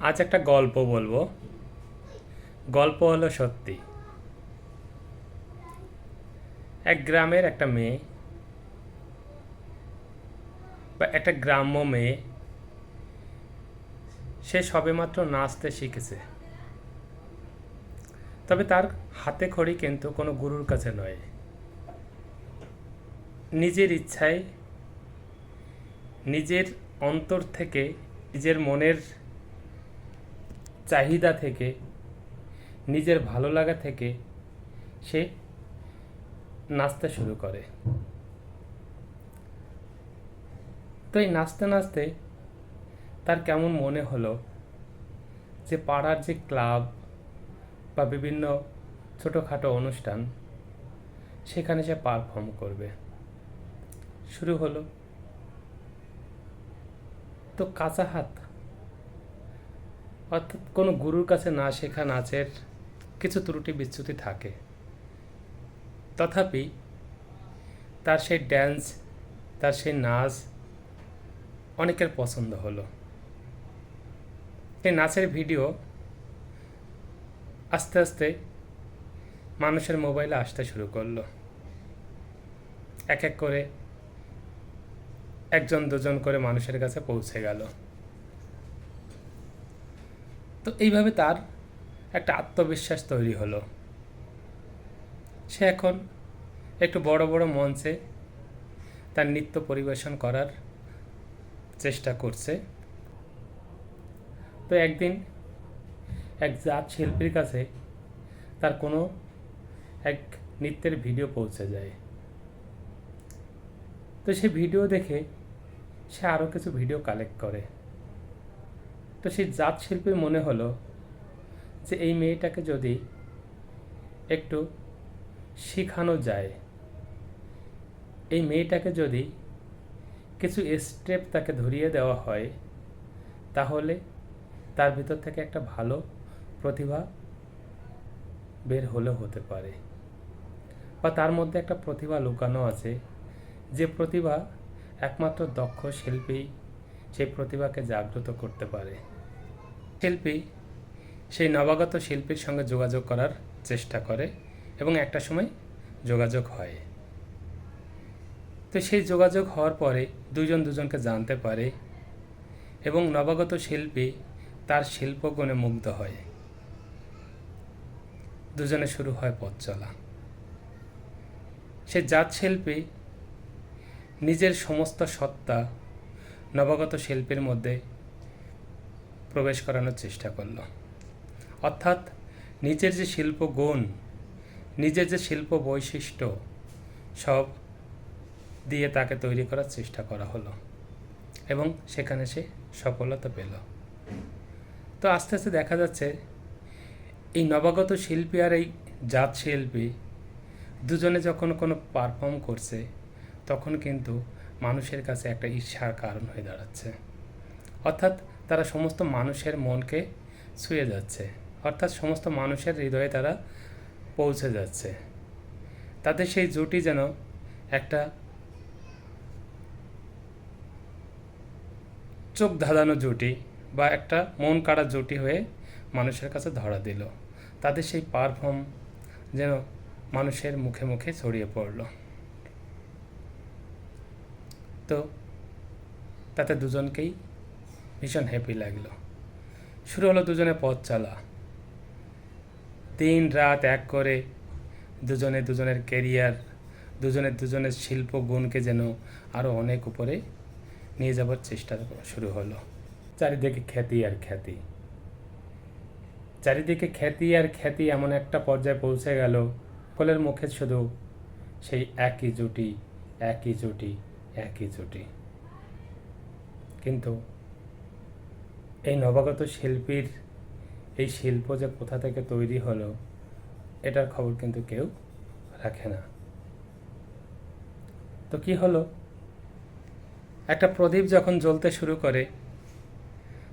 আজ একটা গল্প বলব। গল্প হলো সত্যি। এক গ্রামের একটা মেয়ে বা একটা গ্রাম্য মেয়ে, সে সবেমাত্র নাচতে শিখেছে। তবে তার হাতে খড়ি কিন্তু কোনো গুরুর কাছে নয়। নিজের ইচ্ছায়, নিজের অন্তর থেকে, নিজের মনের চাহিদা থেকে, নিজের ভালো লাগা থেকে সে নাচতে শুরু করে। তো এই নাচতে নাচতে তার কেমন মনে হলো যে পাড়ার যে ক্লাব বা বিভিন্ন ছোটোখাটো অনুষ্ঠান, সেখানে সে পারফর্ম করবে। শুরু হলো। তো কাঁচা হাত অর্থাৎ কোনো গুরুর কাছে না শেখা নাচের কিছু ত্রুটি বিচ্যুতি থাকে। তথাপি তার সেই ড্যান্স তার সেই নাচ অনেকের পছন্দ হলো। এই নাচের ভিডিও আস্তে আস্তে মানুষের মোবাইলে আসতে শুরু করল। এক এক করে একজন দুজন করে মানুষের কাছে পৌঁছে গেল। তো এইভাবে তার একটা আত্মবিশ্বাস তৈরি হলো। সে এখন একটু বড় বড় মঞ্চে তার নৃত্য পরিবেশন করার চেষ্টা করছে। তো একদিন এক জাত শিল্পীর কাছে তার কোনো এক নৃত্যের ভিডিও পৌঁছে যায়। তো সে ভিডিও দেখে সে আরও কিছু ভিডিও কালেক্ট করে। তো সেই জাত শিল্পীর মনে হলো যে এই মেয়েটাকে যদি একটু শেখানো যায়, এই মেয়েটাকে যদি কিছু স্টেপ তাকে ধরিয়ে দেওয়া হয়, তাহলে তার ভিতর থেকে একটা ভালো প্রতিভা বের হলেও হতে পারে। বা তার মধ্যে একটা প্রতিভা লুকানো আছে, যে প্রতিভা একমাত্র দক্ষ শিল্পী সেই প্রতিভাকে জাগ্রত করতে পারে। শিল্পী, সেই নবাগত শিল্পীর সঙ্গে যোগাযোগ করার চেষ্টা করে এবং একটা সময় যোগাযোগ হয়। তো সেই যোগাযোগ হওয়ার পরে দুজন দুজনকে জানতে পারে এবং নবাগত শিল্পী তার শিল্পগুণে মুগ্ধ হয়। দুজনে শুরু হয় পথ চলা। সে জাত শিল্পী, নিজের সমস্ত সত্তা নবাগত শিল্পীর মধ্যে প্রবেশ করানোর চেষ্টা করল। অর্থাৎ নিজের যে শিল্প গুণ, নিজের যে শিল্প বৈশিষ্ট্য, সব দিয়ে তাকে তৈরি করার চেষ্টা করা হলো এবং সেখানে সে সফলতা পেল। তো আস্তে আস্তে দেখা যাচ্ছে, এই নবাগত শিল্পী আর এই জাত শিল্পী দুজনে যখন কোনো পারফর্ম করছে, তখন কিন্তু মানুষের কাছে একটা ঈর্ষার কারণ হয়ে দাঁড়াচ্ছে। অর্থাৎ তারা সমস্ত মানুষের মনকে ছুঁয়ে যাচ্ছে। অর্থাৎ সমস্ত মানুষের হৃদয়ে তারা পৌঁছে যাচ্ছে। তাদের সেই জুটি যেন একটা চোখ ধাঁধানো জুটি বা একটা মন কাড়া জুটি হয়ে মানুষের কাছে ধরা দিল। তাদের সেই পারফর্ম যেন মানুষের মুখে মুখে ছড়িয়ে পড়ল। তো তাতে দুজনকেই ভীষণ হ্যাপি লাগল। শুরু হলো দুজনে পথ চলা। দিন রাত এক করে দুজনে দুজনের কেরিয়ার দুজনের দুজনের শিল্প গুণকে যেন আরও অনেক উপরে নিয়ে যাবার চেষ্টা শুরু হলো। চারিদিকে খ্যাতি আর খ্যাতি। চারিদিকে খ্যাতি আর খ্যাতি এমন একটা পর্যায়ে পৌঁছে গেল, সকলের মুখে শুধু সেই একই জুটি একই জুটি একই জুটি। কিন্তু এই নবাগত শিল্পীর এই শিল্প যে কোথা থেকে তৈরি হলো, এটার খবর কিন্তু কেউ রাখে না। তো কি হলো? একটা প্রদীপ যখন জ্বলতে শুরু করে,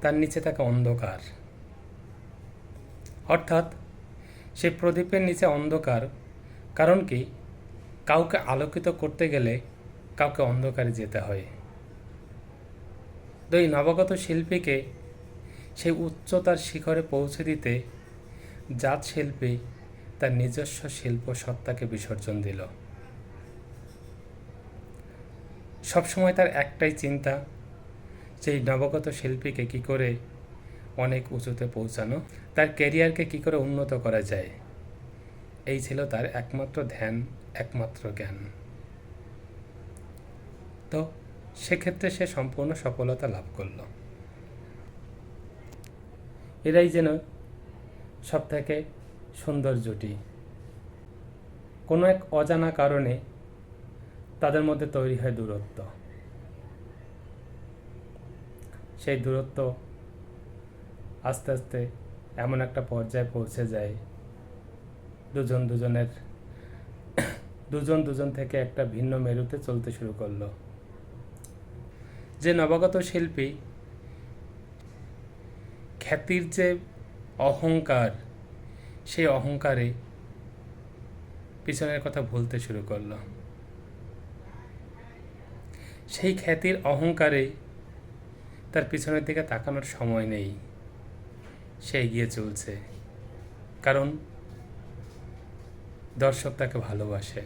তার নিচে থাকে অন্ধকার। অর্থাৎ সেই প্রদীপের নিচে অন্ধকার কারণ কি? কাউকে আলোকিত করতে গেলে কাউকে অন্ধকারে যেতে হয়। তো এই নবাগত শিল্পীকে সেই উচ্চতার শিখরে পৌঁছে দিতে জাত শিল্পী তার নিজস্ব শিল্প সত্তাকে বিসর্জন দিল। সবসময় তার একটাই চিন্তা, সেই নবগত শিল্পীকে কি করে অনেক উঁচুতে পৌঁছানো, তার ক্যারিয়ারকে কি করে উন্নত করা যায়। এই ছিল তার একমাত্র ধ্যান, একমাত্র জ্ঞান। তো সেক্ষেত্রে সে সম্পূর্ণ সফলতা লাভ করল। এরাই যেন সব থেকে সুন্দর জুটি। কোনো এক অজানা কারণে তাদের মধ্যে তৈরি হয় দূরত্ব। সেই দূরত্ব আস্তে আস্তে এমন একটা পর্যায়ে পৌঁছে যায়। দুজন দুজনের, দুজন দুজন থেকে একটা ভিন্ন মেরুতে চলতে শুরু করল। যে নবাগত শিল্পী খ্যাতির যে অহংকার, সেই অহংকারে পিছনের কথা ভুলতে শুরু করল। সেই খ্যাতির অহংকারে তার পিছনের দিকে তাকানোর সময় নেই। সে এগিয়ে চলছে। কারণ দর্শক তাকে ভালোবাসে।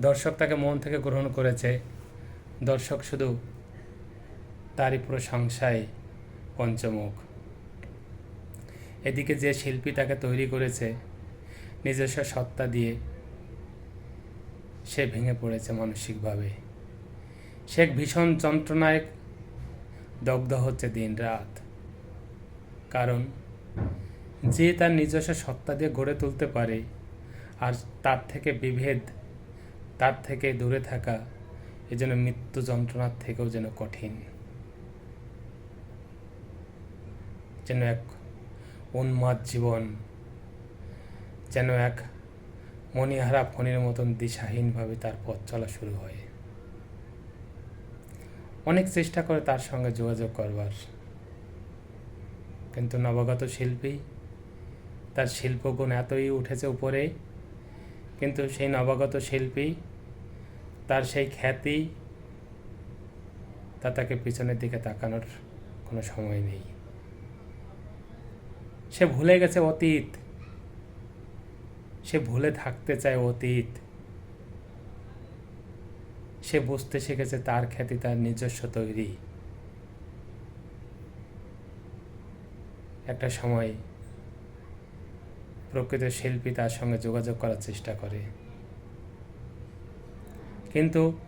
দর্শক তাকে মন থেকে গ্রহণ করেছে। দর্শক শুধু তারই প্রশংসায় পঞ্চমুখ। এদিকে যে শিল্পী তাকে তৈরি করেছে, নিজস্ব সত্তা দিয়ে সে ভেঙে পড়েছে মানসিকভাবে। সে ভীষণ যন্ত্রণায় দগ্ধ হচ্ছে দিন রাত। কারণ যে তার নিজস্ব সত্তা দিয়ে গড়ে তুলতে পারে, আর তার থেকে বিভেদ, তার থেকে দূরে থাকা, এ যেন মৃত্যু যন্ত্রণার থেকেও যেন কঠিন। যেন এক উন্মাদ জীবন। যেন এক মণিহারা ফণির মতন দিশাহীনভাবে তার পথ চলা শুরু হয়। অনেক চেষ্টা করে তার সঙ্গে যোগাযোগ করবার। কিন্তু নবাগত শিল্পী তার শিল্পগুণ এতই উঠেছে উপরে, কিন্তু সেই নবাগত শিল্পী তার সেই খ্যাতি তা তাকে পিছনের দিকে তাকানোর কোনো সময় নেই। সে ভুলে গেছে অতীত। সে ভুলে থাকতে চায় অতীত। সে বুঝতে শিখেছে তার খ্যাতি তার নিজস্ব তৈরি। একটা সময় প্রকৃত শিল্পী তার সঙ্গে যোগাযোগ করার চেষ্টা করে। কিন্তু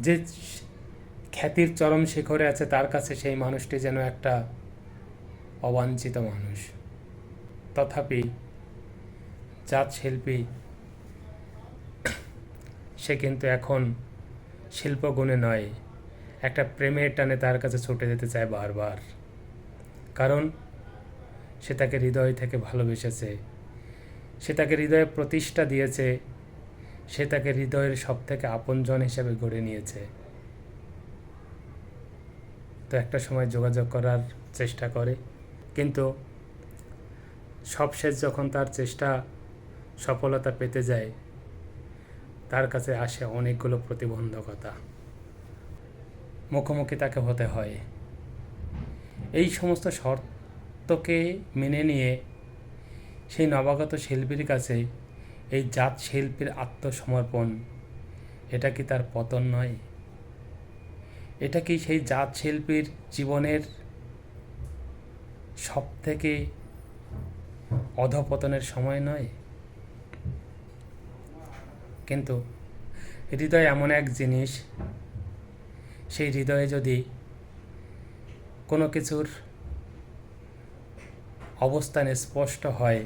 যে খ্যাতির চরম শিখরে আছে তার কাছে সেই মানুষটি যেন একটা অবাঞ্ছিত মানুষ। তথাপি জাত শিল্পী, সে কিন্তু এখন শিল্পগুণে নয়, একটা প্রেমের টানে তার কাছে ছুটে যেতে চায় বারবার। কারণ সে তাকে হৃদয় থেকে ভালোবেসেছে, সে তাকে হৃদয়ে প্রতিষ্ঠা দিয়েছে, সে তাকে হৃদয়ের সব থেকে আপনজন হিসেবে গড়ে নিয়েছে। তো একটা সময় যোগাযোগ করার চেষ্টা করে। কিন্তু সবশেষ যখন তার চেষ্টা সফলতা পেতে যায়, তার কাছে আসে অনেকগুলো প্রতিবন্ধকতা। মুখোমুখি তাকে হতে হয়। এই সমস্ত শর্তকে মেনে নিয়ে সেই নবাগত শিল্পীর কাছে এই জাত শিল্পীর আত্মসমর্পণ, এটা কি তার পতন নয়? এটা কি সেই জাত শিল্পীর জীবনের সব থেকে অধপতনের সময় নয়? কিন্তু হৃদয় এমন এক জিনিস, সেই হৃদয়ে যদি কোনো কিছুর অবস্থান স্পষ্ট হয়,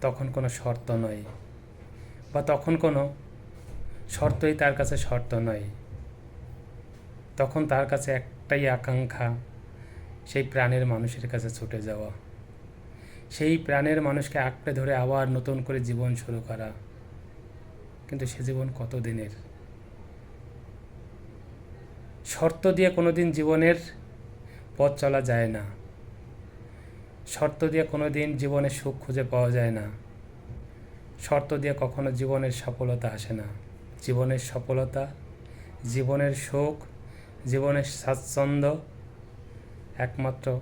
তখন কোনো শর্ত নয় বা তখন কোনো শর্তই তার কাছে শর্ত নয়। তখন তার কাছে একটাই আকাঙ্ক্ষা সেই প্রাণের মানুষের কাছে ছুটে যাওয়া। সেই প্রাণের মানুষকে আঁকড়ে ধরে আবার নতুন করে জীবন শুরু করা। কিন্তু সে জীবন কত দিনের শর্ত দিয়ে কোনো দিন জীবনের পথ চলা যায় না। শর্ত দিয়ে কোনো দিন জীবনের সুখ খুঁজে পাওয়া যায় না। শর্ত দিয়ে কখনো জীবনের সফলতা আসে না। জীবনের সফলতা, জীবনের সুখ, জীবনের স্বাচ্ছন্দ্য একমাত্র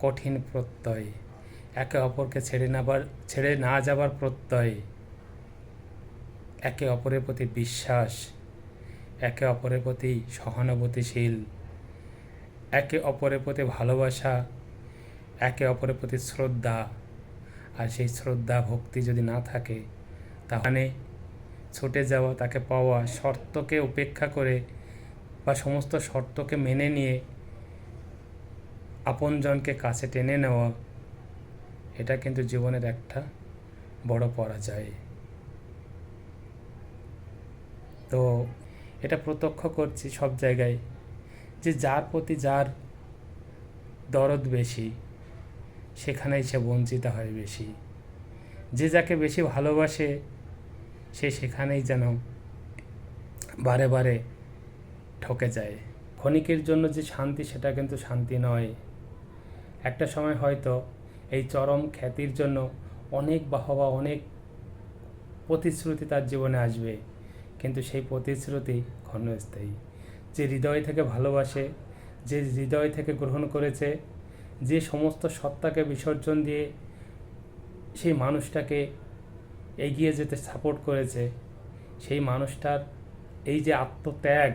কঠিন প্রত্যয়। একে অপরকে ছেড়ে নেবার ছেড়ে না যাবার প্রত্যয়। একে অপরের প্রতি বিশ্বাস। একে অপরের প্রতি সহানুভূতিশীল। একে অপরের প্রতি ভালোবাসা। একে অপরের প্রতি শ্রদ্ধা। আর সেই শ্রদ্ধা, ভক্তি যদি না থাকে, তাহলে ছুটে যাওয়া, তাকে পাওয়া শর্তকে উপেক্ষা করে বা সমস্ত শর্তকে মেনে নিয়ে আপনজনকে কাছে টেনে নেওয়া, এটা কিন্তু জীবনের একটা বড় পরাজয়। তো এটা প্রত্যক্ষ করছি সব জায়গায় যে যার প্রতি যার দরদ বেশি, সেখানেই সে বঞ্চিত হয় বেশি। যে যাকে বেশি ভালোবাসে, সে সেখানেই যেন বারে বারে ঠকে যায়। ক্ষণিকের জন্য যে শান্তি, সেটা কিন্তু শান্তি নয়। একটা সময় হয়তো এই চরম খ্যাতির জন্য অনেক বাহবা, অনেক প্রতিশ্রুতি তার জীবনে আসবে। কিন্তু সেই প্রতিশ্রুতি ক্ষণস্থায়ী। যে হৃদয় থেকে ভালোবাসে, যে হৃদয় থেকে গ্রহণ করেছে, যে সমস্ত সত্তাকে বিসর্জন দিয়ে সেই মানুষটাকে এগিয়ে যেতে সাপোর্ট করেছে, সেই মানুষটার এই যে আত্মত্যাগ,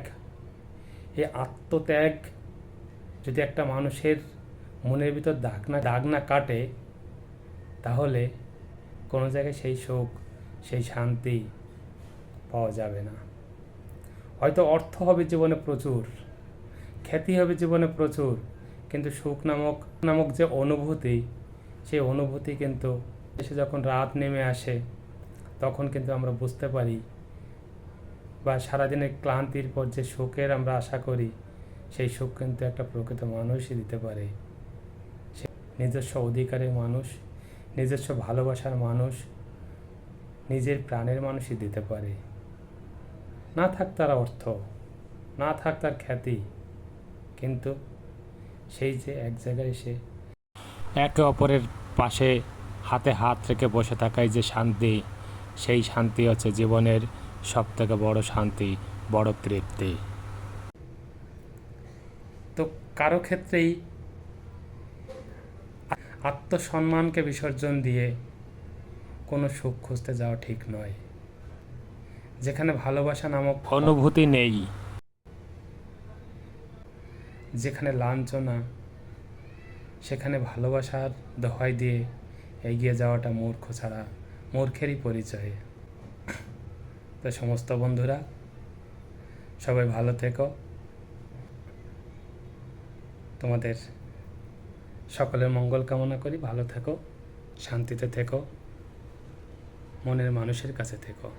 এই আত্মত্যাগ যদি একটা মানুষের মনের ভিতর দাগ না দাগ না কাটে, তাহলে কোনো জায়গায় সেই সুখ, সেই শান্তি পাওয়া যাবে না। হয়তো অর্থ হবে জীবনে প্রচুর, খ্যাতি হবে জীবনে প্রচুর, কিন্তু সুখ নামক নামক যে অনুভূতি, সেই অনুভূতি কিন্তু এসে যখন রাত নেমে আসে, তখন কিন্তু আমরা বুঝতে পারি বা সারাদিনের ক্লান্তির পর যে সুখের আমরা আশা করি, সেই সুখ কিন্তু একটা প্রকৃত মানুষই দিতে পারে। নিজস্ব অধিকারের মানুষ, নিজস্ব ভালোবাসার মানুষ, নিজের প্রাণের মানুষই দিতে পারে। না থাক তার অর্থ, না থাক তার খ্যাতি, কিন্তু সেই যে এক জায়গায় এসে একে অপরের পাশে হাতে হাত রেখে বসে থাকায় যে শান্তি, সেই শান্তি হচ্ছে জীবনের সব থেকে বড় শান্তি, বড় তৃপ্তি। তো কারও ক্ষেত্রেই আত্মসম্মানকে বিসর্জন দিয়ে কোনো সুখ খুঁজতে যাওয়া ঠিক নয়। যেখানে ভালোবাসা নামক অনুভূতি নেই। যেখানে লাঞ্ছনা সেখানে ভালোবাসার দোহাই দিয়ে এগিয়ে যাওয়াটা মূর্খ ছাড়া মূর্খেরই পরিচয়। তো সমস্ত বন্ধুরা সবাই ভালো থেকো। তোমাদের সকলের মঙ্গল কামনা করি। ভালো থেকো শান্তিতে থেকো মনের মানুষের কাছে থেকো।